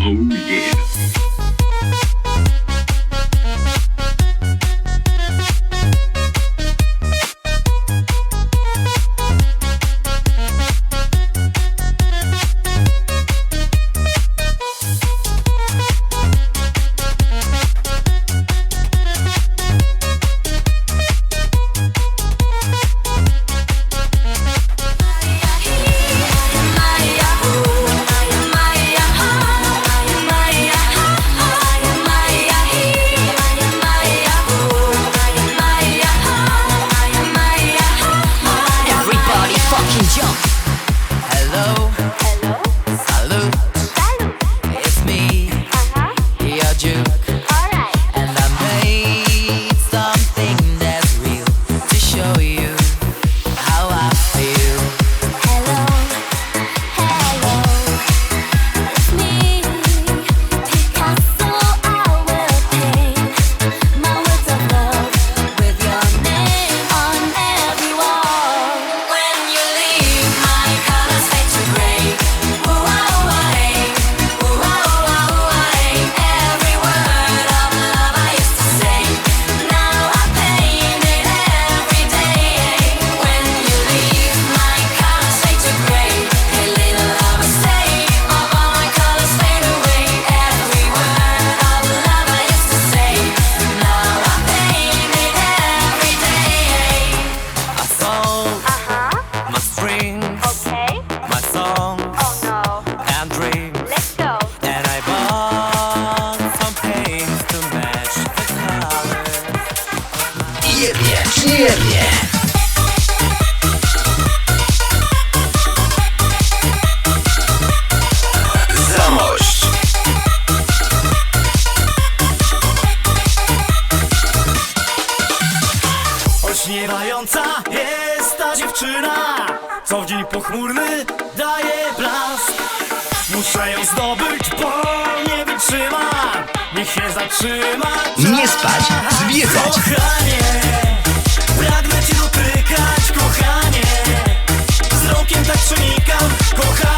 Oh, yeah. Śniewająca jest ta dziewczyna Co w dzień pochmurny daje blask. Muszę ją zdobyć, bo nie wytrzymam Niech się zatrzyma czas. Nie spać, zwiedzać. Kochanie, pragnę cię dotykać Kochanie, wzrokiem tak przenikam Kochanie.